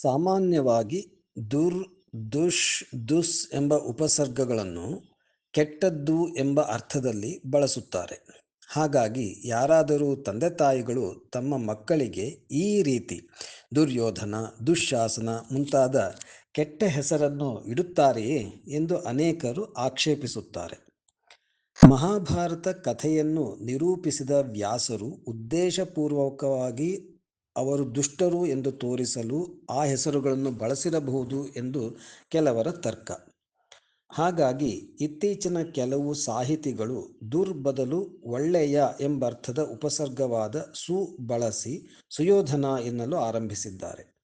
ಸಾಮಾನ್ಯವಾಗಿ ದುರ್ ದುಷ್ ದುಸ್ ಎಂಬ ಉಪಸರ್ಗಗಳನ್ನು ಕೆಟ್ಟದ್ದು ಎಂಬ ಅರ್ಥದಲ್ಲಿ ಬಳಸುತ್ತಾರೆ. ಹಾಗಾಗಿ ಯಾರಾದರೂ ತಂದೆ ತಾಯಿಗಳು ತಮ್ಮ ಮಕ್ಕಳಿಗೆ ಈ ರೀತಿ ದುರ್ಯೋಧನ, ದುಶಾಸನ ಮುಂತಾದ ಕೆಟ್ಟ ಹೆಸರನ್ನು ಇಡುತ್ತಾರೆಯೇ ಎಂದು ಅನೇಕರು ಆಕ್ಷೇಪಿಸುತ್ತಾರೆ. ಮಹಾಭಾರತ ಕಥೆಯನ್ನು ನಿರೂಪಿಸಿದ ವ್ಯಾಸರು ಉದ್ದೇಶಪೂರ್ವಕವಾಗಿ ಅವರು ದುಷ್ಟರು ಎಂದು ತೋರಿಸಲು ಆ ಹೆಸರುಗಳನ್ನು ಬಳಸಿರಬಹುದು ಎಂದು ಕೆಲವರ ತರ್ಕ. ಹಾಗಾಗಿ ಇತ್ತೀಚಿನ ಕೆಲವು ಸಾಹಿತಿಗಳು ದುರ್ ಬದಲು ಒಳ್ಳೆಯ ಎಂಬರ್ಥದ ಉಪಸರ್ಗವಾದ ಸು ಬಳಸಿ ಸುಯೋಧನ ಎನ್ನಲು ಆರಂಭಿಸಿದ್ದಾರೆ.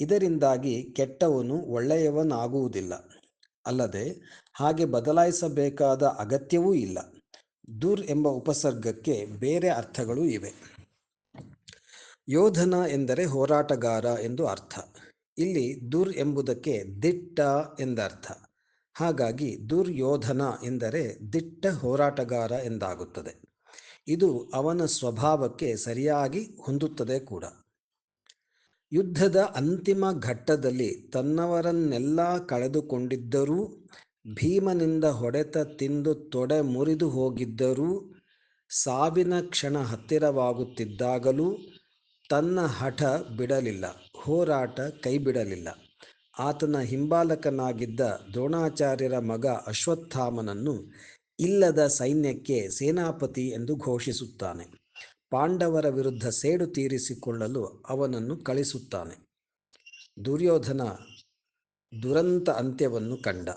ಇದರಿಂದಾಗಿ ಕೆಟ್ಟವನು ಒಳ್ಳೆಯವನಾಗುವುದಿಲ್ಲ. ಅಲ್ಲದೆ ಹಾಗೆ ಬದಲಾಯಿಸಬೇಕಾದ ಅಗತ್ಯವೂ ಇಲ್ಲ. ದುರ್ ಎಂಬ ಉಪಸರ್ಗಕ್ಕೆ ಬೇರೆ ಅರ್ಥಗಳೂ ಇವೆ. ಯೋಧನ ಎಂದರೆ ಹೋರಾಟಗಾರ ಎಂದು ಅರ್ಥ. ಇಲ್ಲಿ ದುರ್ ಎಂಬುದಕ್ಕೆ ದಿಟ್ಟ ಎಂದರ್ಥ. ಹಾಗಾಗಿ ದುರ್ಯೋಧನ ಎಂದರೆ ದಿಟ್ಟ ಹೋರಾಟಗಾರ ಎಂದಾಗುತ್ತದೆ. ಇದು ಅವನ ಸ್ವಭಾವಕ್ಕೆ ಸರಿಯಾಗಿ ಹೊಂದುತ್ತದೆ ಕೂಡ. ಯುದ್ಧದ ಅಂತಿಮ ಘಟ್ಟದಲ್ಲಿ ತನ್ನವರನ್ನೆಲ್ಲ ಕಳೆದುಕೊಂಡಿದ್ದರೂ, ಭೀಮನಿಂದ ಹೊಡೆತ ತಿಂದು ತೊಡೆ ಮುರಿದು ಹೋಗಿದ್ದರೂ, ಸಾವಿನ ಕ್ಷಣ ಹತ್ತಿರವಾಗುತ್ತಿದ್ದಾಗಲೂ ತನ್ನ ಹಠ ಬಿಡಲಿಲ್ಲ, ಹೋರಾಟ ಕೈಬಿಡಲಿಲ್ಲ. ಆತನ ಹಿಂಬಾಲಕನಾಗಿದ್ದ ದ್ರೋಣಾಚಾರ್ಯರ ಮಗ ಅಶ್ವತ್ಥಾಮನನ್ನು ಇಲ್ಲದ ಸೈನ್ಯಕ್ಕೆ ಸೇನಾಪತಿ ಎಂದು ಘೋಷಿಸುತ್ತಾನೆ. ಪಾಂಡವರ ವಿರುದ್ಧ ಸೇಡು ತೀರಿಸಿಕೊಳ್ಳಲು ಅವನನ್ನು ಕಳಿಸುತ್ತಾನೆ. ದುರ್ಯೋಧನ ದುರಂತ ಅಂತ್ಯವನ್ನು ಕಂಡ.